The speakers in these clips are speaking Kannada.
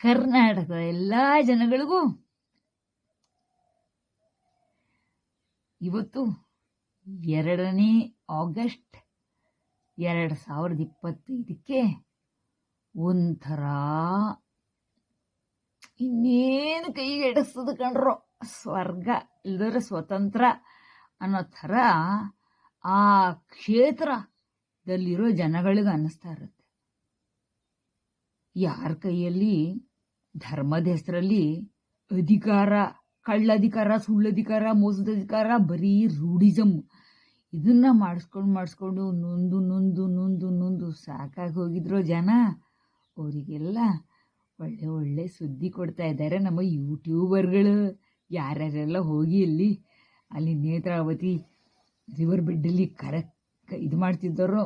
ಕರ್ನಾಟಕದ ಎಲ್ಲ ಜನಗಳಿಗೂ ಇವತ್ತು ಎರಡನೇ ಆಗಸ್ಟ್ ಎರಡು ಸಾವಿರದ ಇಪ್ಪತ್ತೈದಕ್ಕೆ ಒಂಥರ ಇನ್ನೇನು ಕೈಗೆ ಎಡಿಸ್ತದ ಕಣ್ರೋ. ಸ್ವರ್ಗ ಇಲ್ದರೆ ಸ್ವತಂತ್ರ ಅನ್ನೋ ಥರ ಆ ಕ್ಷೇತ್ರದಲ್ಲಿರೋ ಜನಗಳಿಗೆ ಅನ್ನಿಸ್ತಾ ಇರುತ್ತೆ. ಯಾರ ಕೈಯಲ್ಲಿ ಧರ್ಮದ ಹೆಸರಲ್ಲಿ ಅಧಿಕಾರ, ಕಳ್ಳಧಿಕಾರ, ಸುಳ್ಳಧಿಕಾರ ಮೋಸದ ಅಧಿಕಾರ ಬರೀ ರೂಢಿಸಮ್ ಇದನ್ನ ಮಾಡಿಸ್ಕೊಂಡು ಮಾಡಿಸ್ಕೊಂಡು ನೊಂದು ನೊಂದು ನೊಂದು ನೊಂದು ಸಾಕಾಗಿ ಹೋಗಿದ್ರು ಜನ, ಅವರಿಗೆಲ್ಲ ಒಳ್ಳೆ ಒಳ್ಳೆ ಸುದ್ದಿ ಕೊಡ್ತಾ ಇದ್ದಾರೆ ನಮ್ಮ ಯೂಟ್ಯೂಬರ್ಗಳು. ಯಾರ್ಯಾರೆಲ್ಲ ಹೋಗಿ ಅಲ್ಲಿ ಅಲ್ಲಿ ನೇತ್ರಾವತಿ ರಿವರ್ ಬೆಡ್ಡಲ್ಲಿ ಕರೆಕ್ಟ್ ಇದು ಮಾಡ್ತಿದ್ದಾರೋ,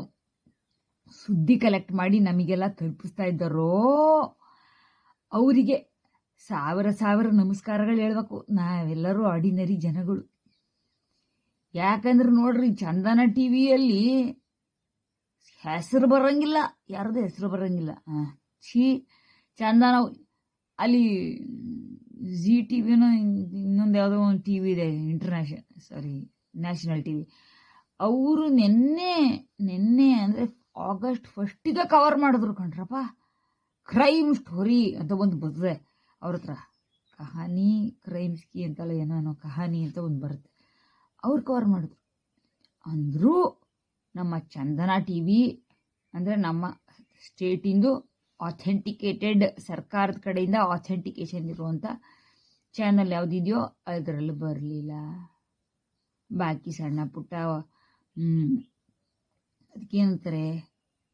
ಸುದ್ದಿ ಕಲೆಕ್ಟ್ ಮಾಡಿ ನಮಗೆಲ್ಲ ತಲುಪಿಸ್ತಾ ಇದ್ದಾರೋ ಅವರಿಗೆ ಸಾವಿರ ಸಾವಿರ ನಮಸ್ಕಾರಗಳು ಹೇಳ್ಬೇಕು. ನಾವೆಲ್ಲರೂ ಆರ್ಡಿನರಿ ಜನಗಳು. ಯಾಕಂದ್ರೆ ನೋಡ್ರಿ, ಚಂದನ ಟಿ ವಿಯಲ್ಲಿ ಹೆಸರು ಬರಂಗಿಲ್ಲ. ಯಾರ್ದು ಹೆಸರು ಬರಂಗಿಲ್ಲ? ಛೀ, ಚಂದನ ಅಲ್ಲಿ ಜಿ ಟಿ ವಿನೂ ಇನ್ನೊಂದು ಯಾವುದೋ ಒಂದು ಟಿ ವಿ ಇದೆ international sorry, national T V ಅವರು ನಿನ್ನೆ ನಿನ್ನೆ ಅಂದರೆ ಆಗಸ್ಟ್ ಫಸ್ಟಿಗೆ ಕವರ್ ಮಾಡಿದ್ರು ಕಣ್ರಪ್ಪ. ಕ್ರೈಮ್ ಸ್ಟೋರಿ ಅಂತ ಒಂದು ಬರ್ತದೆ. ಅವ್ರ ಹತ್ರ ಕಹಾನಿ ಕ್ರೈಮ್ಸ್ಕಿ ಅಂತಲ್ಲ ಏನೋ ಕಹಾನಿ ಅಂತ ಒಂದು ಬರುತ್ತೆ. ಅವ್ರು ಕವರ್ ಮಾಡಿದ್ರು ಅಂದರೂ ನಮ್ಮ ಚಂದನ ಟಿ ವಿ ಅಂದರೆ ನಮ್ಮ ಸ್ಟೇಟಿಂದು ಅಥೆಂಟಿಕೇಟೆಡ್ ಸರ್ಕಾರದ ಕಡೆಯಿಂದ ಅಥೆಂಟಿಕೇಷನ್ ಇರುವಂಥ ಚಾನಲ್ ಯಾವುದಿದೆಯೋ ಅದರಲ್ಲಿ ಬರಲಿಲ್ಲ. ಬಾಕಿ ಸಣ್ಣ ಪುಟ್ಟ ಅದಕ್ಕೇನಂತಾರೆ?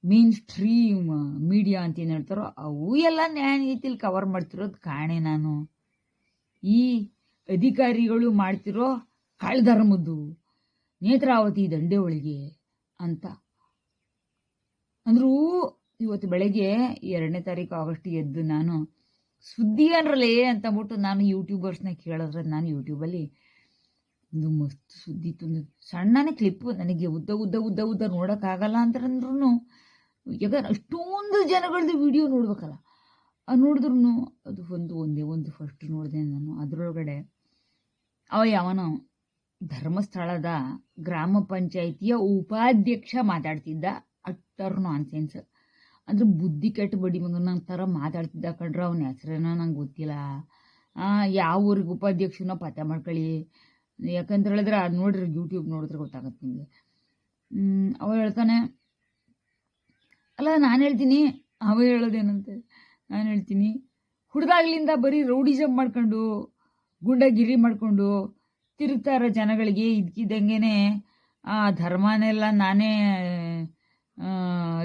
ಮೇನ್ ಸ್ಟ್ರೀಮ್ ಮೀಡಿಯಾ ಅಂತ ಏನು ಹೇಳ್ತಾರೋ ಅವು ಎಲ್ಲ ನ್ಯಾಯ ನೀತಿಲಿ ಕವರ್ ಮಾಡ್ತಿರೋದು ಕಾಣೆ ನಾನು. ಈ ಅಧಿಕಾರಿಗಳು ಮಾಡ್ತಿರೋ ಕಳ್ಧರ್ಮದ್ದು ನೇತ್ರಾವತಿ ದಂಡೆ ಒಳಗೆ ಅಂತ. ಅಂದ್ರೂ ಇವತ್ತು ಬೆಳಗ್ಗೆ ಎರಡನೇ ತಾರೀಕು ಆಗಸ್ಟ್ ಎದ್ದು ನಾನು ಸುದ್ದಿ ಅನ್ರಲ್ಲೇ ಅಂತ ಅಂದ್ಬಿಟ್ಟು ನಾನು ಯೂಟ್ಯೂಬರ್ಸ್ನ ಕೇಳಿದ್ರೆ ನಾನು ಯೂಟ್ಯೂಬಲ್ಲಿ ಒಂದು ಮಸ್ತ್ ಸುದ್ದಿ ತಂದು ಸಣ್ಣನೇ ಕ್ಲಿಪ್ಪು ನನಗೆ ಉದ್ದ ಉದ್ದ ಉದ್ದ ಉದ್ದ ನೋಡೋಕ್ಕಾಗಲ್ಲ ಅಂತಂದ್ರೂ ಯಾಕಂದ್ರೆ ಅಷ್ಟೊಂದು ಜನಗಳದ್ದು ವಿಡಿಯೋ ನೋಡ್ಬೇಕಲ್ಲ. ನೋಡಿದ್ರು ಅದು ಒಂದು ಒಂದೇ, ಒಂದು ಫಸ್ಟ್ ನೋಡಿದೆ ನಾನು. ಅದರೊಳಗಡೆ ಅವ ಯಾವನೋ ಧರ್ಮಸ್ಥಳದ ಗ್ರಾಮ ಪಂಚಾಯಿತಿಯ ಉಪಾಧ್ಯಕ್ಷ ಮಾತಾಡ್ತಿದ್ದ ಅಟ್ಟರ್ ನಾನ್ಸೆನ್ಸ್ ಅಂದ್ರೆ ಬುದ್ಧಿ ಕೆಟ್ಟ ಬಡಿ ಮಗನ ಥರ ಮಾತಾಡ್ತಿದ್ದ ಕಂಡ್ರೆ ಅವನ ಹೆಸರೇನೋ ನಂಗೆ ಗೊತ್ತಿಲ್ಲ. ಯಾವ ಊರಿಗೆ ಉಪಾಧ್ಯಕ್ಷನೋ ಪತ್ತೆ ಮಾಡ್ಕೊಳ್ಳಿ. ಯಾಕಂತ ಹೇಳಿದ್ರೆ ಅದು ನೋಡ್ರಿ ಯೂಟ್ಯೂಬ್ ನೋಡಿದ್ರೆ ಗೊತ್ತಾಗತ್ತೆ ನಿಮಗೆ. ಅವ ಹೇಳ್ತಾನೆ ಅಲ್ಲ, ನಾನು ಹೇಳ್ತೀನಿ. ಅವ ಹೇಳೋದೇನಂತೆ? ನಾನು ಹೇಳ್ತೀನಿ. ಹುಡ್ದಾಗ್ಲಿಂದ ಬರೀ ರೌಡಿಸಮ್ ಮಾಡ್ಕೊಂಡು, ಗುಂಡಗಿರಿ ಮಾಡಿಕೊಂಡು ತಿರುಗ್ತಾರ ಜನಗಳಿಗೆ ಇದ್ಕಿದ್ದಂಗೆ ಆ ಧರ್ಮನೆಲ್ಲ ನಾನೇ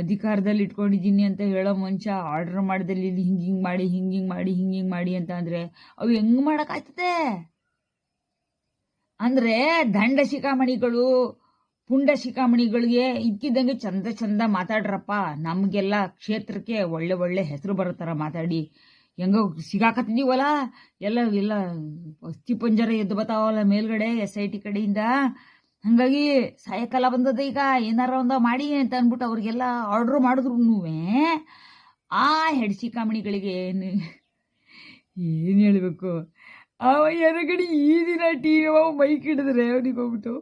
ಅಧಿಕಾರದಲ್ಲಿ ಇಟ್ಕೊಂಡಿದ್ದೀನಿ ಅಂತ ಹೇಳೋ ಮನುಷ್ಯ ಆರ್ಡರ್ ಮಾಡಿದಲ್ಲಿ ಹಿಂಗೆ ಹಿಂಗೆ ಮಾಡಿ, ಹಿಂಗೆ ಹಿಂಗೆ ಮಾಡಿ, ಹಿಂಗೆ ಹಿಂಗೆ ಮಾಡಿ ಅಂತ ಅಂದರೆ ಅವು ಹೆಂಗೆ ಮಾಡೋಕ್ಕಾಗ್ತದೆ ಅಂದರೆ ದಂಡ ಶಿಖಾಮಣಿಗಳು ಪುಂಡ ಶಿಖಾಮಣಿಗಳಿಗೆ ಇದ್ಕಿದ್ದಂಗೆ ಚಂದ ಚಂದ ಮಾತಾಡ್ರಪ್ಪ. ನಮಗೆಲ್ಲ ಕ್ಷೇತ್ರಕ್ಕೆ ಒಳ್ಳೆ ಒಳ್ಳೆ ಹೆಸರು ಬರೋ ಮಾತಾಡಿ. ಹೆಂಗೋ ಸಿಗಾಕತ್ತಿದ್ದೀವಲ್ಲ ಎಲ್ಲ ಎಲ್ಲ ಅಸ್ಥಿ ಪಂಜರ ಎದ್ದು ಬರ್ತಾವಲ್ಲ ಮೇಲ್ಗಡೆ ಎಸ್ ಐ ಟಿ ಕಡೆಯಿಂದ? ಹಾಗಾಗಿ ಸಾಯಂಕಾಲ ಬಂದದ ಈಗ, ಏನಾರ ಒಂದು ಮಾಡಿ ಅಂತ ಅಂದ್ಬಿಟ್ಟು ಅವ್ರಿಗೆಲ್ಲ ಆರ್ಡ್ರ್ ಮಾಡಿದ್ರು ಆ ಹೆಡ್ಸಿ ಕಾಮಿಣಿಗಳಿಗೆ ಏನು ಏನು ಹೇಳಬೇಕು? ಅವ ಎರಗಡೆ ಈ ದಿನ ಟಿ ವಿ ಅವ ಮೈಕ್ ಹಿಡಿದ್ರೆ ಅವನಿಗೆ ಹೋಗ್ಬಿಟ್ಟು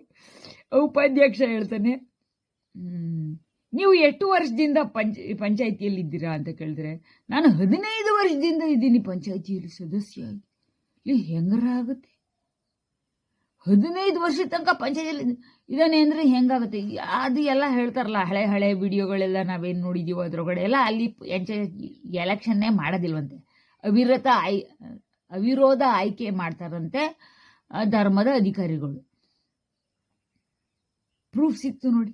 ಉಪಾಧ್ಯಕ್ಷ ಹೇಳ್ತಾನೆ ನೀವು ಎಷ್ಟು ವರ್ಷದಿಂದ ಪಂಚ ಪಂಚಾಯಿತಿಯಲ್ಲಿ ಇದ್ದೀರಾ ಅಂತ ಕೇಳಿದ್ರೆ, ನಾನು ಹದಿನೈದು ವರ್ಷದಿಂದ ಇದ್ದೀನಿ ಪಂಚಾಯಿತಿಯಲ್ಲಿ ಸದಸ್ಯ ಇಲ್ಲಿ ಹೆಂಗರ ಆಗುತ್ತೆ? ಹದಿನೈದು ವರ್ಷದ ತನಕ ಪಂಚಾಯತಿಯಲ್ಲಿ ಇದಾನೆ ಅಂದರೆ ಹೆಂಗಾಗುತ್ತೆ? ಅದು ಎಲ್ಲ ಹೇಳ್ತಾರಲ್ಲ, ಹಳೆ ಹಳೆ ವಿಡಿಯೋಗಳೆಲ್ಲ ನಾವೇನು ನೋಡಿದ್ದೀವೋ ಅದ್ರೊಳಗಡೆ ಎಲ್ಲ ಅಲ್ಲಿ ಎಲೆಕ್ಷನ್ನೇ ಮಾಡೋದಿಲ್ವಂತೆ. ಅವಿರತ ಆಯ್ ಅವಿರೋಧ ಆಯ್ಕೆ ಮಾಡ್ತಾರಂತೆ ಧರ್ಮದ ಅಧಿಕಾರಿಗಳು. ಪ್ರೂಫ್ ಸಿಕ್ತು ನೋಡಿ.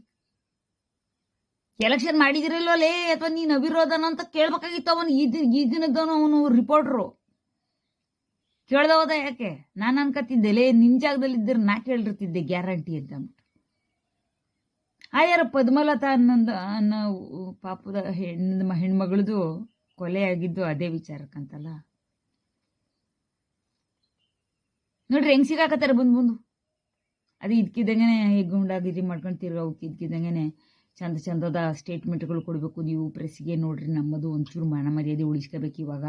ಎಲೆಕ್ಷನ್ ಮಾಡಿದಿರಲ್ವಲ್ಲೇ ಅಥವಾ ನೀನು ಅವಿರೋಧನ ಅಂತ ಕೇಳ್ಬೇಕಾಗಿತ್ತು ಅವನು? ಈ ದಿನದವನು ಅವನು ರಿಪೋರ್ಟ್ರು ಕೇಳ್ದವದ ಯಾಕೆ? ನಾನು ಅನ್ಕತ್ತಿದ್ದೆ ಲೇ ನಿನ್ ಜಾಗದಲ್ಲಿದ್ದರೆ ನಾ ಕೇಳಿರ್ತಿದ್ದೆ ಗ್ಯಾರಂಟಿ ಅಂತ ಅಂದ್ಬಿಟ್ಟು. ಆ, ಯಾರ ಪದ್ಮಲತಾ ಅನ್ನೊಂದು, ಅನ್ನೋ ಪಾಪದ ಹೆಣ್ಣು ಹೆಣ್ಮಗಳದು ಕೊಲೆ ಆಗಿದ್ದು ಅದೇ ವಿಚಾರಕ್ಕಂತಲ್ಲ? ನೋಡ್ರಿ, ಹೆಂಗ್ ಸಿಗಾಕತ್ತಾರ ಬಂದು ಬಂದು? ಅದು ಇದ್ಕಿದ್ದಂಗೆ ಗುಂಡಾಗಿರಿ ಮಾಡ್ಕೊಂಡು ತಿರ್ಗೋಕೆ ಇದ್ಕಿದ್ದಂಗೆ ಚಂದ ಚಂದದ ಸ್ಟೇಟ್ಮೆಂಟ್ಗಳು ಕೊಡಬೇಕು ನೀವು ಪ್ರೆಸ್ಗೆ ನೋಡ್ರಿ ನಮ್ಮದು ಒಂಚೂರು ಮಾನ ಮರ್ಯಾದೆ ಉಳಿಸ್ಕೋಬೇಕು ಇವಾಗ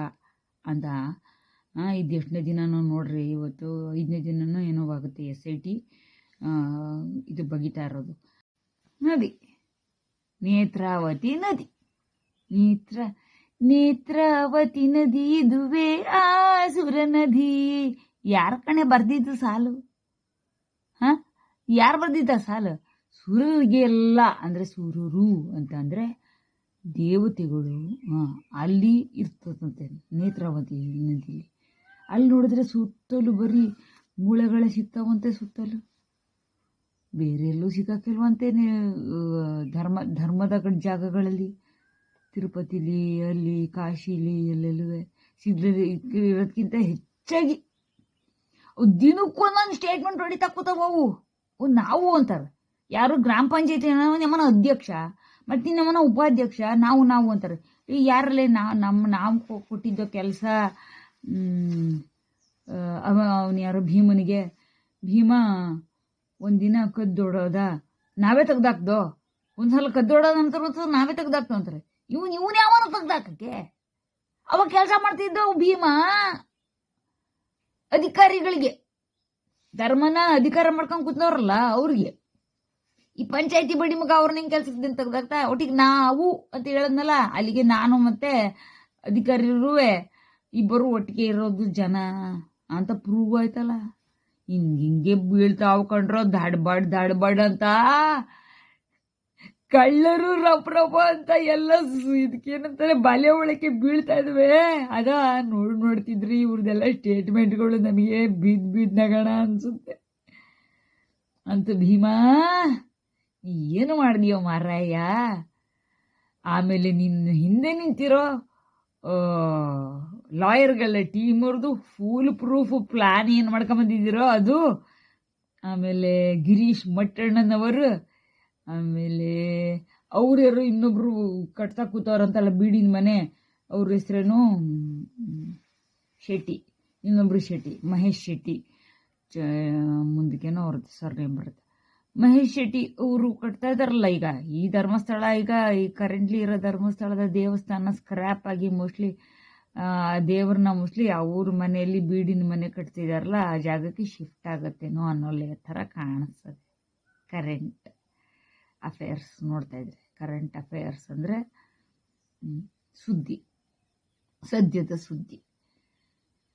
ಅಂತ ಇದು ಎಷ್ಟನೇ ದಿನನೋ ನೋಡ್ರಿ, ಇವತ್ತು ಐದನೇ ದಿನನೋ ಏನೋ ಆಗುತ್ತೆ ಎಸ್ ಐ ಟಿ ಇದು ಬಗಿತಾ ಇರೋದು. ನದಿ, ನೇತ್ರಾವತಿ ನದಿ, ನೇತ್ರ, ನೇತ್ರಾವತಿ ನದಿ, ಇದುವೇ ಆಸುರ ನದಿ. ಯಾರ ಕಣೆ ಬರ್ದಿದ್ದು ಸಾಲು? ಹ? ಯಾರು ಬರ್ದಿದ್ದ ಸಾಲು? ಸುರರಿಗೆಲ್ಲ ಅಂದರೆ ಸುರರು ಅಂತ ಅಂದರೆ ದೇವತೆಗಳು ಅಲ್ಲಿ ಇರ್ತದಂತೆ ನೇತ್ರಾವತಿ ನದಿಲಿ ಅಲ್ಲಿ ನೋಡಿದ್ರೆ ಸುತ್ತಲೂ ಬರೀ ಮೂಳೆಗಳೇ ಸಿಗ್ತಾವಂತೆ ಸುತ್ತಲೂ. ಬೇರೆ ಎಲ್ಲೂ ಸಿಗಕ್ಕಿಲ್ವಂತೆ ಧರ್ಮ, ಧರ್ಮದ ಜಾಗಗಳಲ್ಲಿ. ತಿರುಪತಿಲಿ, ಅಲ್ಲಿ, ಕಾಶಿಲಿ ಎಲ್ಲೆಲ್ಲೂ ಸಿಗ್ಲಿ ಇರೋದ್ಕಿಂತ ಹೆಚ್ಚಾಗಿ ಅವು ದಿನಕ್ಕೂ ಒಂದೊಂದು ಸ್ಟೇಟ್ಮೆಂಟ್ ಹೊಡಿತಾ ಅವು ನಾವು ಅಂತಾರೆ. ಯಾರು ಗ್ರಾಮ ಪಂಚಾಯತಿ ನಮ್ಮನ ಅಧ್ಯಕ್ಷ. ಮತ್ತು ನಮ್ಮನ ಉಪಾಧ್ಯಕ್ಷ, ನಾವು ನಾವು ಅಂತಾರೆ. ಈ ಯಾರಲ್ಲಿ ನಾವು ನಮ್ಮ ನಾವು ಕೊಟ್ಟಿದ್ದ ಕೆಲಸ ಅವ, ಅವನು ಯಾರು ಭೀಮನಿಗೆ, ಭೀಮ, ಒಂದಿನ ಕದ್ದೊಡೋದ. ನಾವೇ ತೆಗ್ದಾಕ್ದೋ? ಒಂದ್ಸಲ ಕದ್ದೊಡೋದ ನಂತರ ಒಂದ್ಸಲ ನಾವೇ ತೆಗ್ದಾಕ್ತೋ ಅಂತಾರೆ. ಇವನು, ಇವನ್ ಯಾವನ ತೆಗ್ದಾಕಕ್ಕೆ? ಅವಾಗ ಕೆಲಸ ಮಾಡ್ತಿದ್ದವು ಭೀಮ. ಅಧಿಕಾರಿಗಳಿಗೆ. ಧರ್ಮನ ಅಧಿಕಾರ ಮಾಡ್ಕೊಂಡು ಕೂತ್ನವ್ರಲ್ಲ ಅವ್ರಿಗೆ. ಈ ಪಂಚಾಯತಿ ಬಡಿ ಮಗ ಅವ್ರನ್ನ ಹೆಂಗ್ ಕೆಲ್ಸದಿಂದ ಒಟ್ಟಿಗೆ ನಾವು ಅಂತ ಹೇಳದ್ನಲ್ಲ, ಅಲ್ಲಿಗೆ ನಾನು ಮತ್ತೆ ಅಧಿಕಾರಿರುವೆ. ಇಬ್ಬರು ಒಟ್ಟಿಗೆ ಇರೋದು ಜನ ಅಂತ ಪ್ರೂವ್ ಆಯ್ತಲ್ಲ. ಹಿಂಗೆ ಹಿಂಗೆ ಬೀಳ್ತಾವ್ ಕಂಡ್ರೋ ದಾಡ್ಬಾಡ್ ದಾಡ್ಬಾಡ್ ಅಂತ. ಕಳ್ಳರು ರಪ್ ರಪ ಅಂತ ಎಲ್ಲ ಇದಕ್ಕೇನಂತಾರೆ ಬಲೆ ಒಳಕ್ಕೆ ಬೀಳ್ತಾ ಇದ್ವೆ. ಅದ ನೋಡ್ ನೋಡ್ತಿದ್ರಿ, ಇವ್ರದೆಲ್ಲ ಸ್ಟೇಟ್ಮೆಂಟ್ಗಳು ನಮಗೆ ಬಿದ್ ಬಿದ್ ನಗಣ ಅನ್ಸುತ್ತೆ. ಅಂತ ಭೀಮಾ ಏನು ಮಾಡಿದೀಯೋ ಮಾರಾಯ? ಆಮೇಲೆ ನಿನ್ನ ಹಿಂದೆ ನಿಂತಿರೋ ಲಾಯರ್ಗಳ ಟೀಮ್ ಫುಲ್ ಪ್ರೂಫ್ ಪ್ಲಾನ್ ಏನು ಮಾಡ್ಕೊಂಬಂದಿದ್ದೀರೋ ಅದು. ಆಮೇಲೆ ಗಿರೀಶ್ ಮಟ್ಟಣ್ಣನವರು ಆಮೇಲೆ ಅವ್ರ್ಯಾರು ಇನ್ನೊಬ್ರು ಕಟ್ತಾ ಕೂತವ್ರಂತಲ್ಲ ಬೀಡಿನ ಮನೆ, ಅವ್ರ ಹೆಸ್ರೇನು, ಶೆಟ್ಟಿ, ಇನ್ನೊಬ್ರು ಶೆಟ್ಟಿ, ಮಹೇಶ್ ಶೆಟ್ಟಿ. ಚ, ಮುಂದಕ್ಕೇನೋ ಅವ್ರದ್ದು ಸರ್ನೇಮ್ ಬರುತ್ತೆ. ಮಹೇಶ್ ಶೆಟ್ಟಿ ಅವರು ಕಟ್ತಾ ಇದಾರಲ್ಲ ಈಗ, ಈ ಧರ್ಮಸ್ಥಳ ಈಗ, ಈ ಕರೆಂಟ್ಲಿ ಇರೋ ಧರ್ಮಸ್ಥಳದ ದೇವಸ್ಥಾನ ಸ್ಕ್ರ್ಯಾಪ್ ಆಗಿ ಮೋಸ್ಟ್ಲಿ ದೇವ್ರನ್ನ ಮೋಸ್ಟ್ಲಿ ಅವ್ರ ಮನೆಯಲ್ಲಿ ಬೀಡಿನ ಮನೆ ಕಟ್ತಿದಾರಲ್ಲ, ಆ ಜಾಗಕ್ಕೆ ಶಿಫ್ಟ್ ಆಗತ್ತೇನೋ ಅನ್ನೋ ಥರ ಕಾಣಿಸ್ತದೆ ಕರೆಂಟ್ ಅಫೇರ್ಸ್ ನೋಡ್ತಾ ಇದ್ರೆ ಕರೆಂಟ್ ಅಫೇರ್ಸ್ ಅಂದರೆ ಸುದ್ದಿ, ಸದ್ಯದ ಸುದ್ದಿ.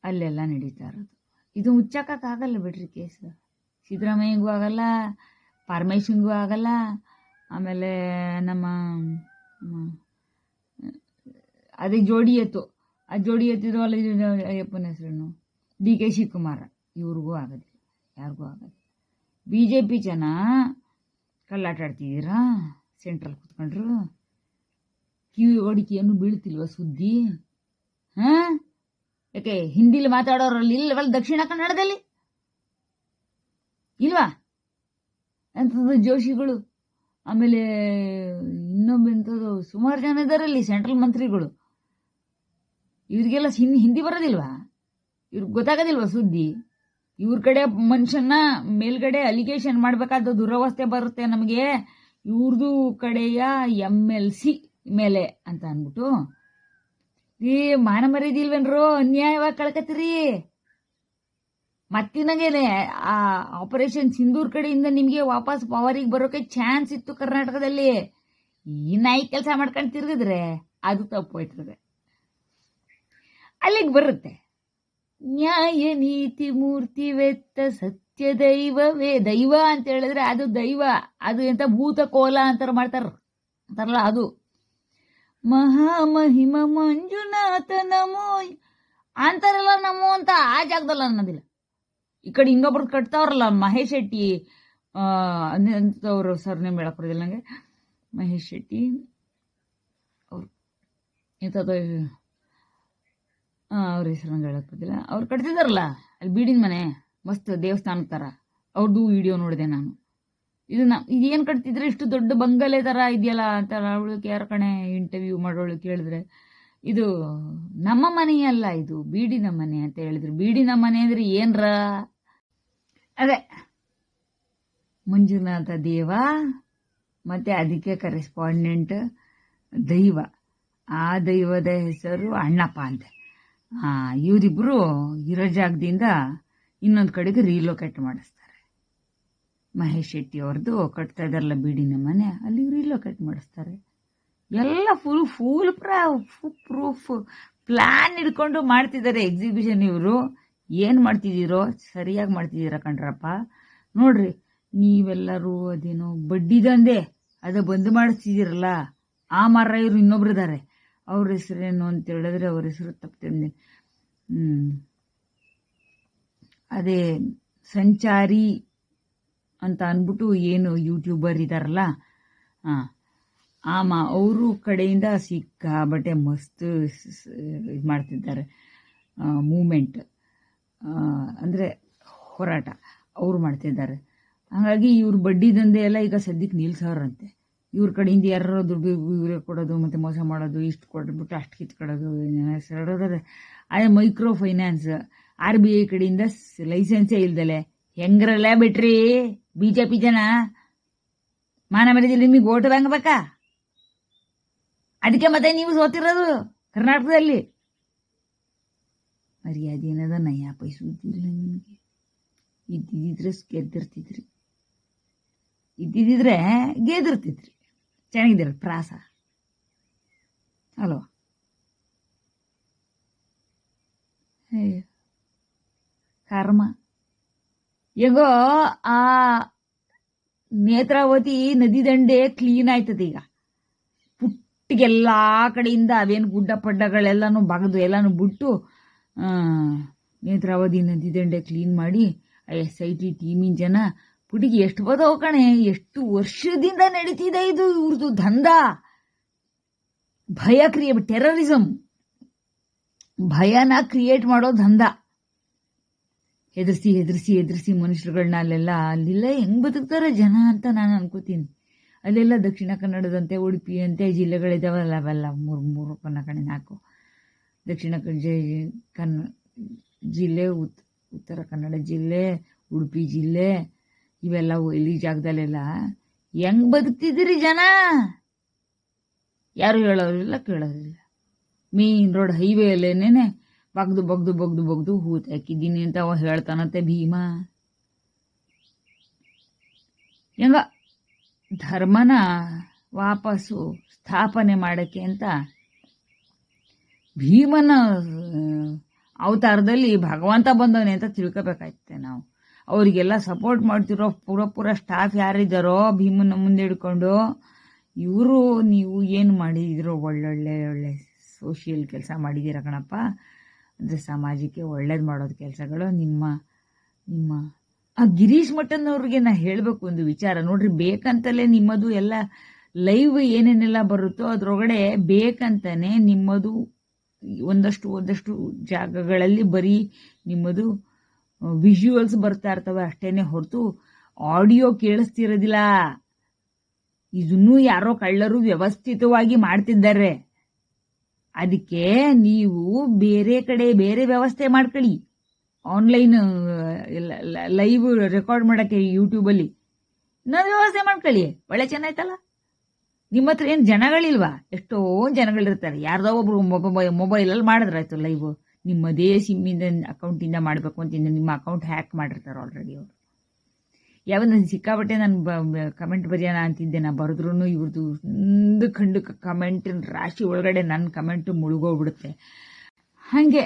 ಅಲ್ಲೆಲ್ಲ ನಡೀತಾ ಇರೋದು. ಇದು ಮುಚ್ಚಕ್ಕಾಗಲ್ಲ ಬಿಡ್ರಿ ಕೇಸ್ ಸಿದ್ದರಾಮಯ್ಯಗೂ ಆಗಲ್ಲ, ಪರಮೇಶ್ವರಿಗೂ ಆಗಲ್ಲ, ಆಮೇಲೆ ನಮ್ಮ ಅದೇ ಜೋಡಿ ಎತ್ತು. ಆ ಜೋಡಿ ಎತ್ತಿದ್ವಲ್ಲ ಅಯ್ಯಪ್ಪನ ಹೆಸರು ಡಿ ಕೆ ಶಿವಕುಮಾರ. ಇವ್ರಿಗೂ ಆಗೋದಿಲ್ಲ, ಯಾರಿಗೂ ಆಗೋದಿಲ್ಲ. ಬಿ ಜೆ ಪಿ ಜನ ಕಳ್ಳಾಟ ಆಡ್ತಿದ್ದೀರಾ ಸೆಂಟ್ರಲ್ ಕುತ್ಕೊಂಡ್ರು? ಕಿವಿ ಹೊಡಿಕೆಯನ್ನು ಬೀಳ್ತಿಲ್ವ ಸುದ್ದಿ? ಹಾಂ? ಯಾಕೆ, ಹಿಂದಿಲಿ ಮಾತಾಡೋರಲ್ಲಿ ಇಲ್ಲವಲ್ಲ ದಕ್ಷಿಣ ಕನ್ನಡದಲ್ಲಿ? ಇಲ್ವಾ? ಎಂಥದ್ದು ಜೋಶಿಗಳು. ಆಮೇಲೆ ಇನ್ನೊಬ್ಬ ಎಂಥದ್ದು ಸುಮಾರು ಜನ ಇದ್ದಾರಲ್ಲಿ ಸೆಂಟ್ರಲ್ ಮಂತ್ರಿಗಳು. ಇವರಿಗೆಲ್ಲ ಹಿಂದಿ ಹಿಂದಿ ಬರೋದಿಲ್ವಾ? ಇವ್ರಿಗೆ ಗೊತ್ತಾಗೋದಿಲ್ವಾ ಸುದ್ದಿ? ಇವ್ರ ಕಡೆ ಮನುಷ್ಯನ ಮೇಲ್ಗಡೆ ಅಲಿಗೇಷನ್ ಮಾಡಬೇಕಾದ ದುರವಸ್ಥೆ ಬರುತ್ತೆ ನಮಗೆ. ಇವ್ರದು ಕಡೆಯ ಎಂ ಎಲ್ ಸಿ ಮೇಲೆ ಅಂತ ಅಂದ್ಬಿಟ್ಟು. ಈ ಮಾನ ಮರ್ಯಾದಿಲ್ವೇನ್ರು? ಅನ್ಯಾಯವಾಗಿ ಕಳ್ಕತ್ತೀರಿ. ಮತ್ತಿನಾಗೇನೆ ಆ ಆಪರೇಷನ್ ಸಿಂಧೂರ್ ಕಡೆಯಿಂದ ನಿಮಗೆ ವಾಪಸ್ ಪವರಿಗೆ ಬರೋಕೆ ಚಾನ್ಸ್ ಇತ್ತು ಕರ್ನಾಟಕದಲ್ಲಿ. ಈ ನಾಯಿ ಕೆಲಸ ಮಾಡ್ಕೊಂಡು ತಿರುಗಿದ್ರೆ ಅದು ತಪ್ಪು ಹೋಯ್ತದೆ. ಅಲ್ಲಿಗೆ ಬರುತ್ತೆ. ನ್ಯಾಯ ನೀತಿ ಮೂರ್ತಿ ವೆತ್ತ ಸತ್ಯ ದೈವವೇ ದೈವ ಅಂತ ಹೇಳಿದ್ರೆ ಅದು ದೈವ, ಅದು ಎಂತ ಭೂತ ಕೋಲ ಅಂತಾರ ಮಾಡ್ತಾರ, ಅಂತಾರಲ್ಲ ಅದು. ಮಹಾಮಹಿಮ ಮಂಜುನಾಥ ನಮೋ ಅಂತಾರಲ್ಲ ನಮೋ ಅಂತ ಆ ಜಾಗದಲ್ಲ ಅನ್ನೋದಿಲ್ಲ. ಈ ಕಡೆ ಹಿಂಗೊಬ್ರು ಕಟ್ತಾವ್ರಲ್ಲ ಮಹೇಶ್ ಶೆಟ್ಟಿ ಅಂತವ್ರು ಸರ್ನೇಮ್ ಹೇಳಕ್ ಬರೋದಿಲ್ಲ ನಂಗೆ? ಮಹೇಶ್ ಶೆಟ್ಟಿ, ಅವ್ರು ಇಂಥದ್ದು ಅವ್ರ ಹೆಸರು ನಂಗೆ ಹೇಳಕ್ ಗೊತ್ತಿಲ್ಲ ಅವ್ರು ಕಟ್ತಿದಾರಲ್ಲ ಅಲ್ಲಿ ಬೀಡಿನ ಮನೆ, ಮಸ್ತ್ ದೇವಸ್ಥಾನ ಥರ ಅವ್ರದ್ದು ವಿಡಿಯೋ ನೋಡಿದೆ ನಾನು. ಇದು ನಾ ಇದೇನು ಕಟ್ತಿದ್ರೆ ಇಷ್ಟು ದೊಡ್ಡ ಬಂಗಲೆ ಥರ ಇದೆಯಲ್ಲ ಅಂತ ಅವಳಕ್ಕೆ ಯಾರ ಕಣೆ ಇಂಟರ್ವ್ಯೂ ಮಾಡೋಳು ಕೇಳಿದ್ರೆ, ಇದು ನಮ್ಮ ಮನೆಯಲ್ಲ ಇದು, ಬೀಡಿನ ಮನೆ ಅಂತ ಹೇಳಿದ್ರು. ಬೀಡಿನ ಮನೆ ಅಂದ್ರೆ ಏನ್ರ? ಅದೇ, ಮಂಜುನಾಥ ದೇವ ಮತ್ತೆ ಅದಕ್ಕೆ ಕರೆಸ್ಪಾಂಡೆಂಟ್ ದೈವ. ಆ ದೈವದ ಹೆಸರು ಅಣ್ಣಪ್ಪ ಅಂತೆ. ಇವರಿಬ್ಬರು ಇರೋ ಜಾಗದಿಂದ ಇನ್ನೊಂದು ಕಡೆಗೆ ರೀಲೊಕೇಟ್ ಮಾಡಿಸ್ತಾರೆ. ಮಹೇಶ್ ಶೆಟ್ಟಿ ಅವ್ರದ್ದು ಕಟ್ತಾ ಇದಾರಲ್ಲ ಬೀಡಿನ ಮನೆ, ಅಲ್ಲಿ ರೀಲೊಕೇಟ್ ಮಾಡಿಸ್ತಾರೆ. ಎಲ್ಲ ಫುಲ್ ಫುಲ್ ಪ್ರಾ ಪ್ರೂಫ್ ಪ್ಲಾನ್ ಇಟ್ಕೊಂಡು ಮಾಡ್ತಿದ್ದಾರೆ ಎಕ್ಸಿಬಿಷನ್ ಇವರು. ಏನು ಮಾಡ್ತಿದ್ದೀರೋ ಸರಿಯಾಗಿ ಮಾಡ್ತಿದ್ದೀರಾ ಕಣ್ರಪ್ಪ. ನೋಡ್ರಿ, ನೀವೆಲ್ಲರೂ ಅದೇನೋ ಬಡ್ಡಿದಂದೆ ಅದು ಬಂದ್ ಮಾಡಿಸ್ತಿದ್ದೀರಲ್ಲ. ಆ ಮರ ಇವರು ಇನ್ನೊಬ್ರು ಇದ್ದಾರೆ ಅವ್ರ ಹೆಸರೇನು ಅಂತ ಹೇಳಿದ್ರೆ ಅವ್ರ ಹೆಸರು ತಪ್ಪಿದೆ ಹ್ಮ್. ಅದೇ ಸಂಚಾರಿ ಅಂತ ಅಂದ್ಬಿಟ್ಟು ಏನು ಯೂಟ್ಯೂಬರ್ ಇದ್ದಾರಲ್ಲ ಹಾಂ. ಆಮ ಅವರು ಕಡೆಯಿಂದ ಸಿಕ್ಕಾಬಟ್ಟೆ ಮಸ್ತ್ ಇದು ಮಾಡ್ತಿದ್ದಾರೆ. ಮೂಮೆಂಟ್. ಅಂದರೆ ಹೋರಾಟ. ಅವರು ಮಾಡ್ತಿದ್ದಾರೆ. ಹಾಗಾಗಿ ಇವ್ರ ಬಡ್ಡಿ ದಂಧೆ ಎಲ್ಲ ಈಗ ಸದ್ಯಕ್ಕೆ ನಿಲ್ಸವ್ರಂತೆ ಇವ್ರ ಕಡೆಯಿಂದ ಯಾರೋ ದುಡ್ಡು ಇವರೇ ಕೊಡೋದು, ಮತ್ತು ಮೋಸ ಮಾಡೋದು, ಇಷ್ಟು ಕೊಟ್ಬಿಟ್ಟು ಅಷ್ಟು ಕಿತ್ಕೊಳ್ಳೋದು ಸರಡೋದ್ರೆ ಅದೇ micro finance R B I ಕಡೆಯಿಂದ ಲೈಸೆನ್ಸೇ ಇಲ್ದಲೆ. ಹೆಂಗ್ರಲ್ಲ ಬಿಟ್ರಿ? ಬಿ ಜೆ ಪಿ ಜನ? ಮಾನ ಮರ್ಯಾದೆ ನಿಮಗೆ ಓಟ್ ಬ್ಯಾಂಕ್ ಬೇಕಾ? ಅದಕ್ಕೆ ಮತ್ತೆ ನೀವು ಸೋತಿರೋದು ಕರ್ನಾಟಕದಲ್ಲಿ. ಮರ್ಯಾದೆ ಏನದ? ನಯ ಪೈಸು ಇದ್ದಿಲ್ಲ ನಿಮಗೆ. ಇದ್ದಿದ್ರೆ ಗೆದ್ದಿರ್ತಿದ್ರಿ ಇದ್ದಿದ್ರೆ ಗೆದ್ದಿರ್ತಿದ್ರಿ. ಚೆನ್ನಾಗಿದ್ದೀರ ಪ್ರಾಸ ಅಯ್ಯೋ ಕರ್ಮ ಹೇಗೋ ಆ ನೇತ್ರಾವತಿ ನದಿ ದಂಡೆ ಕ್ಲೀನ್ ಆಯ್ತದೆ ಈಗ. ಪುಟ್ಟಿಗೆಲ್ಲ ಕಡೆಯಿಂದ ಅವೇನು ಗುಡ್ಡ ಪಡ್ಡಗಳೆಲ್ಲನೂ ಬಗದು ಎಲ್ಲನೂ ಬಿಟ್ಟು ನೇತ್ರಾವತಿ ನದಿ ದಂಡೆ ಕ್ಲೀನ್ ಮಾಡಿ ಎಸ್ ಐ ಟಿ ಟೀಮಿನ ಜನ ಪುಟಿಗೆ ಎಷ್ಟು ಬದೋ ಕಣೆ, ಎಷ್ಟು ವರ್ಷದಿಂದ ನಡೀತಿದೆ ಇದು ಇವ್ರದ್ದು ದಂಧ. ಭಯ ಕ್ರಿಯೇ ಟೆರರಿಸಮ್ ಭಯನ ಕ್ರಿಯೇಟ್ ಮಾಡೋ ದಂಧ. ಹೆದರ್ಸಿ ಹೆದರ್ಸಿ ಹೆದರ್ಸಿ ಮನುಷ್ಯರುಗಳನ್ನ ಅಲ್ಲೆಲ್ಲ ಅಲ್ಲೆಲ್ಲ ಹೆಂಗ್ ಬದುಕ್ತಾರೆ ಜನ ಅಂತ ನಾನು ಅನ್ಕೋತೀನಿ. ಅಲ್ಲೆಲ್ಲ ದಕ್ಷಿಣ ಕನ್ನಡದಂತೆ ಉಡುಪಿ ಅಂತೆ ಜಿಲ್ಲೆಗಳಿದಾವಲ್ಲ ಅವೆಲ್ಲ ಮೂರು ಮೂರು ಕನ್ನ ಕಣೆ, ನಾಲ್ಕು. ದಕ್ಷಿಣ ಕನ್ನ ಜಿಲ್ಲೆ, ಉತ್, ಉತ್ತರ ಕನ್ನಡ ಜಿಲ್ಲೆ, ಉಡುಪಿ ಜಿಲ್ಲೆ ಇವೆಲ್ಲ ಇಲ್ಲಿ ಜಾಗದಲ್ಲೆಲ್ಲ ಹೆಂಗ್ ಬದುಕ್ತಿದ್ದೀರಿ ಜನ? ಯಾರು ಹೇಳೋರಿಲ್ಲ ಕೇಳೋರಿಲ್ಲ ಮೇನ್ ರೋಡ್ ಹೈವೇ ಅಲ್ಲೇನೇನೆ ಬಗ್ದು ಬಗ್ದು ಬಗ್ದು ಬಗ್ದು ಹೂತ್ ಹಾಕಿದ್ದೀನಿ ಅಂತ ಅವ ಹೇಳ್ತಾನತ್ತೆ ಭೀಮ. ಹೆಂಗ ಧರ್ಮನ ವಾಪಸ್ಸು ಸ್ಥಾಪನೆ ಮಾಡಕ್ಕೆ ಅಂತ ಭೀಮನ ಅವತಾರದಲ್ಲಿ ಭಗವಂತ ಬಂದವನೇ ಅಂತ ತಿಳ್ಕೋಬೇಕಾಯ್ತೆ ನಾವು. ಅವರಿಗೆಲ್ಲ ಸಪೋರ್ಟ್ ಮಾಡ್ತಿರೋ ಪೂರ ಪೂರ ಸ್ಟಾಫ್ ಯಾರಿದ್ದಾರೋ ಭೀಮನ ಮುಂದೆ ಹಿಡ್ಕೊಂಡು, ಇವರು ನೀವು ಏನು ಮಾಡಿದಿರೋ ಒಳ್ಳೊಳ್ಳೆ ಒಳ್ಳೆ ಸೋಷಿಯಲ್ ಕೆಲಸ ಮಾಡಿದ್ದೀರ ಕಣಪ್ಪ. ಅಂದರೆ ಸಮಾಜಕ್ಕೆ ಒಳ್ಳೇದು ಮಾಡೋದು ಕೆಲಸಗಳು ನಿಮ್ಮ ನಿಮ್ಮ. ಆ ಗಿರೀಶ್ ಮಠನವ್ರಿಗೆ ನಾ ಹೇಳಬೇಕು ಒಂದು ವಿಚಾರ. ನೋಡ್ರಿ, ಬೇಕಂತಲೇ ನಿಮ್ಮದು ಎಲ್ಲ ಲೈವ್ ಏನೇನೆಲ್ಲ ಬರುತ್ತೋ ಅದರೊಳಗಡೆ ಬೇಕಂತಾನೆ ನಿಮ್ಮದು ಒಂದಷ್ಟು ಒಂದಷ್ಟು ಜಾಗಗಳಲ್ಲಿ ಬರೀ ನಿಮ್ಮದು ವಿಜುವಲ್ಸ್ ಬರ್ತಾ ಇರ್ತವೆ ಅಷ್ಟೇನೆ ಹೊರತು ಆಡಿಯೋ ಕೇಳಿಸ್ತಿರೋದಿಲ್ಲ. ಇದನ್ನೂ ಯಾರೋ ಕಳ್ಳರು ವ್ಯವಸ್ಥಿತವಾಗಿ ಮಾಡ್ತಿದ್ದಾರೆ. ಅದಕ್ಕೆ ನೀವು ಬೇರೆ ಕಡೆ ಬೇರೆ ವ್ಯವಸ್ಥೆ ಮಾಡ್ಕೊಳ್ಳಿ. ಆನ್ಲೈನ್ ಲೈವ್ ರೆಕಾರ್ಡ್ ಮಾಡಕ್ಕೆ ಯೂಟ್ಯೂಬಲ್ಲಿ ಇನ್ನೊಂದು ವ್ಯವಸ್ಥೆ ಮಾಡ್ಕೊಳ್ಳಿ. ಒಳ್ಳೆ ಚೆನ್ನಾಯ್ತಲ್ಲ? ನಿಮ್ಮ ಹತ್ರ ಏನು ಜನಗಳಿಲ್ವಾ? ಎಷ್ಟೋ ಜನಗಳಿರ್ತಾರೆ. ಯಾರ್ದೋ ಒಬ್ರು ಮೊಬೈಲ್, ಮೊಬೈಲಲ್ಲಿ ಮಾಡಿದ್ರಾಯ್ತು ಲೈವ್ ನಿಮ್ಮದೇ ಸಿಮ್ಮಿಂದ ಅಕೌಂಟಿಂದ ಮಾಡಬೇಕು ಅಂತ ನಿಮ್ಮ ಅಕೌಂಟ್ ಹ್ಯಾಕ್ ಮಾಡಿರ್ತಾರೆ ಆಲ್ರೆಡಿ ಅವರು. ಯಾವನ್ನ ಸಿಕ್ಕಾಬಟ್ಟೆ ನಾನು ಕಮೆಂಟ್ ಬರೆಯೋಣ ಅಂತಿದ್ದೆ, ನಾ ಬರೆದ್ರೂ ಇವ್ರದ್ದು ಒಂದು ಖಂಡು ಕಮೆಂಟ್ ರಾಶಿ ಒಳಗಡೆ ನನ್ನ ಕಮೆಂಟು ಮುಳುಗೋಗ್ಬಿಡುತ್ತೆ. ಹಾಗೆ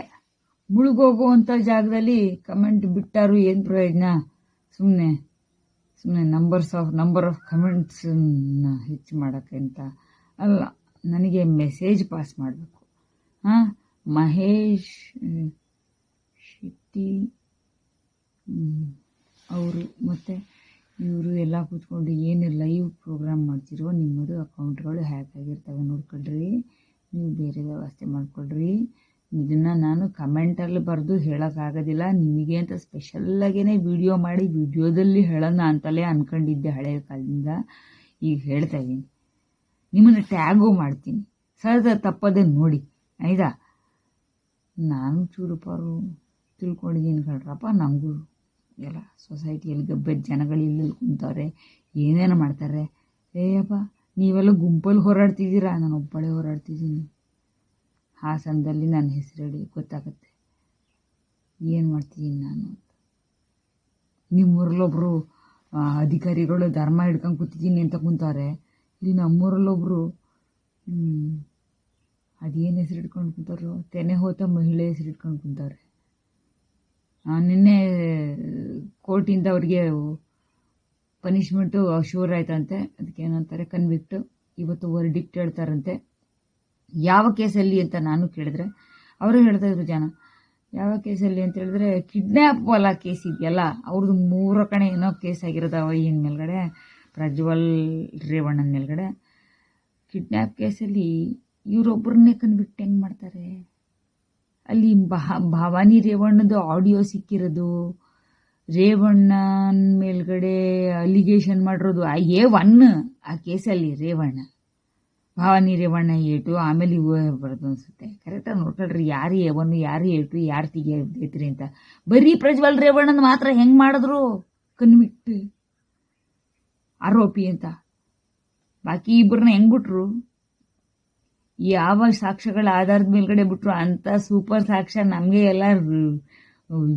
ಮುಳುಗೋಗುವಂಥ ಜಾಗದಲ್ಲಿ ಕಮೆಂಟ್ ಬಿಟ್ಟಾರು ಏನು ಪ್ರಯೋಜನ? ಸುಮ್ಮನೆ ಸುಮ್ಮನೆ ನಂಬರ್ಸ್ ಆಫ್ ನಂಬರ್ ಆಫ್ ಕಮೆಂಟ್ಸನ್ನ ಹೆಚ್ಚು ಮಾಡೋಕ್ಕೆ ಅಂತ. ಅಲ್ಲ, ನನಗೆ ಮೆಸೇಜ್ ಪಾಸ್ ಮಾಡಬೇಕು. ಹಾಂ? ಮಹೇಶ್ ಶೆಟ್ಟಿ ಅವರು ಮತ್ತು ಇವರು ಎಲ್ಲ ಕೂತ್ಕೊಂಡು ಏನು ಲೈವ್ ಪ್ರೋಗ್ರಾಮ್ ಮಾಡ್ತಿರೋ ನಿಮ್ಮದು ಅಕೌಂಟ್ಗಳು ಹ್ಯಾಕ್ ಆಗಿರ್ತವೆ ನೋಡ್ಕೊಳ್ರಿ. ನೀವು ಬೇರೆ ವ್ಯವಸ್ಥೆ ಮಾಡ್ಕೊಳ್ರಿ. ಇದನ್ನು ನಾನು ಕಮೆಂಟಲ್ಲಿ ಬರೆದು ಹೇಳೋಕ್ಕಾಗೋದಿಲ್ಲ. ನಿಮಗೆ ಅಂತ ಸ್ಪೆಷಲ್ಲಾಗೇ ವಿಡಿಯೋ ಮಾಡಿ ವಿಡಿಯೋದಲ್ಲಿ ಹೇಳೋಣ ಅಂತಲೇ ಅಂದ್ಕೊಂಡಿದ್ದೆ ಹಳೆಯ ಕಾಲದಿಂದ. ಈಗ ಹೇಳ್ತಾ ಇದ್ದೀನಿ ನಿಮ್ಮನ್ನು ಟ್ಯಾಗು ಮಾಡ್ತೀನಿ. ಸರ್, ತಪ್ಪದೆ ನೋಡಿ. ಆಯ್ತಾ? ನಾನು ಚೂರುಪಾರು ತಿಳ್ಕೊಂಡಿದ್ದೀನಿ ಕಳ್ರಪ್ಪ ನಮಗೂ ಎಲ್ಲ ಸೊಸೈಟಿಯಲ್ಲಿ ಗಬ್ಬೆ ಜನಗಳು ಇಲ್ಲಿ ಕುಂತವ್ರೆ ಏನೇನು ಮಾಡ್ತಾರೆ? ಏಯಪ್ಪ ನೀವೆಲ್ಲ ಗುಂಪಲ್ಲಿ ಹೋರಾಡ್ತಿದ್ದೀರಾ? ನಾನು ಒಬ್ಬಳೇ ಹೋರಾಡ್ತಿದ್ದೀನಿ. ಹಾಸನದಲ್ಲಿ ನನ್ನ ಹೆಸರು ಹೇಳಿ ಗೊತ್ತಾಗುತ್ತೆ. ಏನು ಮಾಡ್ತೀನಿ ನಾನು ಅಂತ. ನಿಮ್ಮೂರಲ್ಲೊಬ್ಬರು ಅಧಿಕಾರಿಗಳು ಧರ್ಮ ಹಿಡ್ಕೊಂಡು ಕೂತಿದ್ದೀನಿ ಅಂತ ಕುಂತಾರೆ ಇಲ್ಲಿ ನಮ್ಮೂರಲ್ಲೊಬ್ರು ಹ್ಮ್, ಅದೇನು ಹೆಸರು ಇಟ್ಕೊಂಡು ಕುಂತಾರೋ ತೆನೆ ಹೋತ ಮಹಿಳೆ ಹೆಸರು ಇಟ್ಕೊಂಡು ಕುಂತಾರೆ ಆ, ನಿನ್ನೆ ಕೋರ್ಟಿಂದ ಅವ್ರಿಗೆ ಪನಿಷ್ಮೆಂಟು ಶೂರ್ ಆಯ್ತಂತೆ ಅದಕ್ಕೆ ಏನಂತಾರೆ ಕನ್ವಿಕ್ಟ್ ಇವತ್ತು ವರ್ಡಿಕ್ಟ್ ಹೇಳ್ತಾರಂತೆ. ಯಾವ ಕೇಸಲ್ಲಿ ಅಂತ ನಾನು ಕೇಳಿದ್ರೆ ಅವರು ಹೇಳ್ತಾ ಇದ್ರು ಜನ ಯಾವ ಕೇಸಲ್ಲಿ ಅಂತ ಹೇಳಿದ್ರೆ ಕಿಡ್ನ್ಯಾಪ್ ಅಲ್ಲ ಕೇಸ್ ಇದೆಯಲ್ಲ ಅವ್ರದ್ದು ಮೂರು ಕಣೆ ಏನೋ ಕೇಸ್ ಆಗಿರೋದವ ಇನ್ ಮೇಲ್ಗಡೆ ಪ್ರಜ್ವಲ್ ರೇವಣ್ಣನ ಮೇಲ್ಗಡೆ. ಕಿಡ್ನ್ಯಾಪ್ ಕೇಸಲ್ಲಿ ಇವರೊಬ್ಬರನ್ನೇ ಕಂಡುಬಿಟ್ಟು ಹೆಂಗೆ ಮಾಡ್ತಾರೆ? ಅಲ್ಲಿ ಬಹ ಭವಾನಿ ರೇವಣ್ಣದು ಆಡಿಯೋ ಸಿಕ್ಕಿರೋದು. ರೇವಣ್ಣನ ಮೇಲ್ಗಡೆ ಅಲಿಗೇಷನ್ ಮಾಡಿರೋದು ಆ ಎ ಒನ್ ಆ ಕೇಸಲ್ಲಿ ರೇವಣ್ಣ. ಭವಾನಿ ರೇವಣ್ಣ ಏಟು ಆಮೇಲೆ ಇವು ಬರೋದು ಅನ್ಸುತ್ತೆ. ಕರೆಕ್ಟಾಗಿ ನೋಡ್ಕೊಳ್ರಿ, ಯಾರು ಎ ಒನ್ ಯಾರು ಏಟು ಯಾರು ತೆಗಿಯೈತ್ರಿ ಅಂತ. ಬರೀ ಪ್ರಜ್ವಲ್ ರೇವಣ್ಣನ ಮಾತ್ರ ಹೆಂಗೆ ಮಾಡಿದ್ರು? ಕನ್ವಿಕ್ಟ್ ಆರೋಪಿ ಅಂತ. ಬಾಕಿ ಇಬ್ಬರನ್ನ ಹೆಂಗ್ ಬಿಟ್ರು? ಯಾವ ಸಾಕ್ಷ್ಯಗಳ ಆಧಾರದ ಮೇಲ್ಗಡೆ ಬಿಟ್ರು ಅಂತ ಸೂಪರ್ ಸಾಕ್ಷ್ಯ ನಮಗೆ ಎಲ್ಲ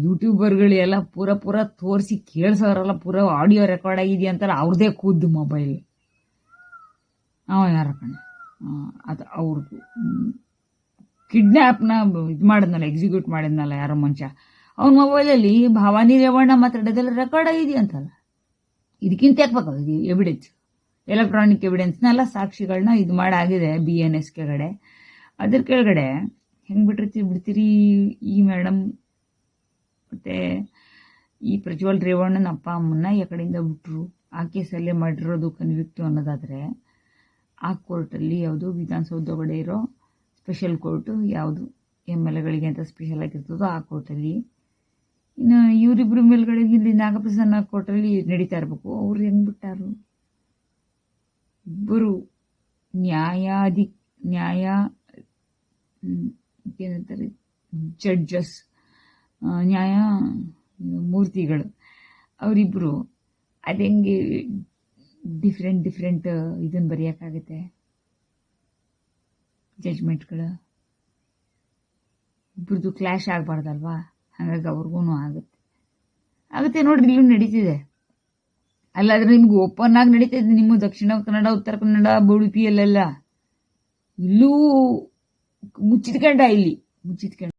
ಯೂಟ್ಯೂಬರ್ಗಳು ಎಲ್ಲ ಪೂರ ಪೂರ ತೋರಿಸಿ ಕೇಳಿಸೋರೆಲ್ಲ ಪೂರ ಆಡಿಯೋ ರೆಕಾರ್ಡ್ ಆಗಿದೆಯಾ ಅಂತಾರೆ, ಅವ್ರದೇ ಕೂದ್ದು ಮೊಬೈಲ್. ಅವ ಯಾರ ಕಣ ಅದು ಅವ್ರದ್ದು ಕಿಡ್ನ್ಯಾಪ್ನ ಇದು ಮಾಡಿದ್ನಲ್ಲ ಎಕ್ಸಿಕ್ಯೂಟ್ ಮಾಡಿದ್ನಲ್ಲ ಯಾರೋ ಮನುಷ್ಯ. ಅವನ ಮೊಬೈಲಲ್ಲಿ ಭವಾನಿ ರೇವಣ್ಣ ಮಾತಾಡೋದೆಲ್ಲ ರೆಕಾರ್ಡ್ ಆಗಿದೆಯಂತಲ್ಲ ಇದಕ್ಕಿಂತ ಯಾಕೆ ಇದು ಎವಿಡೆನ್ಸ್ ಎಲೆಕ್ಟ್ರಾನಿಕ್ ಎವಿಡೆನ್ಸ್ನೆಲ್ಲ ಸಾಕ್ಷಿಗಳನ್ನ ಇದು ಮಾಡಾಗಿದೆ ಬಿ ಎನ್ ಎಸ್ ಕೆಳಗಡೆ. ಅದ್ರ ಕೆಳಗಡೆ ಹೆಂಗೆ ಬಿಟ್ಟಿರ್ತೀವಿ ಬಿಡ್ತೀರಿ ಈ ಮೇಡಮ್ ಮತ್ತು ಈ ಪ್ರಜ್ವಲ್ ರೇವಣ್ಣನ ಅಪ್ಪ ಅಮ್ಮನ್ನ ಕಡೆಯಿಂದ ಬಿಟ್ಟರು ಆ ಕೇಸಲ್ಲೇ ಮಾಡಿರೋದು ಕನ್ವಿಕ್ಟು ಅನ್ನೋದಾದರೆ ಆ ಕೋರ್ಟಲ್ಲಿ ಯಾವುದು ವಿಧಾನಸೌಧ ಒಳಗಡೆ ಇರೋ ಸ್ಪೆಷಲ್ ಕೋರ್ಟು ಯಾವುದು ಎಂ ಎಲ್ ಎಗಳಿಗೆ ಅಂತ ಸ್ಪೆಷಲ್ ಆಗಿರ್ತದೋ ಆ ಕೋರ್ಟಲ್ಲಿ ಇನ್ನು ಇವರಿಬ್ಬರು ಮೇಲ್ಗಡೆ ಇಲ್ಲಿ ನಾಗಪ್ರಸನ್ನ ಕೋರ್ಟಲ್ಲಿ ನಡೀತಾ ಇರಬೇಕು. ಅವ್ರು ಹೆಂಗೆ ಬಿಟ್ಟಾರು? ಇಬ್ಬರು ನ್ಯಾಯಾಧಿ ನ್ಯಾಯ ಏನಂತಾರೆ ಜಡ್ಜಸ್ ನ್ಯಾಯ ಮೂರ್ತಿಗಳು ಅವರಿಬ್ಬರು ಅದೆಂಗೆ ಡಿಫ್ರೆಂಟ್ ಡಿಫ್ರೆಂಟ್ ಇದನ್ನು ಬರೆಯೋಕ್ಕಾಗುತ್ತೆ? ಜಜ್ಮೆಂಟ್ಗಳು ಇಬ್ಬರದು ಕ್ಲಾಶ್ ಆಗಬಾರ್ದಲ್ವಾ? ಹಾಗಾಗಿ ಅವ್ರಿಗೂ ಆಗುತ್ತೆ. ಆಗುತ್ತೆ ನೋಡ್ರಿ ಇಲ್ಲೂ ನಡೀತಿದೆ. ಅಲ್ಲಾದ್ರೆ ನಿಮ್ಗೆ ಓಪನ್ ಆಗಿ ನಡೀತಿದೆ ನಿಮ್ಮ ದಕ್ಷಿಣ, ಕನ್ನಡ, ಉತ್ತರ ಕನ್ನಡ, ಉಡುಪಿಯಲ್ಲೆಲ್ಲ. ಇಲ್ಲೂ ಮುಚ್ಚಿಟ್ಕೊಂಡ ಇಲ್ಲಿ ಮುಚ್ಚಿಟ್ಕೊಂಡ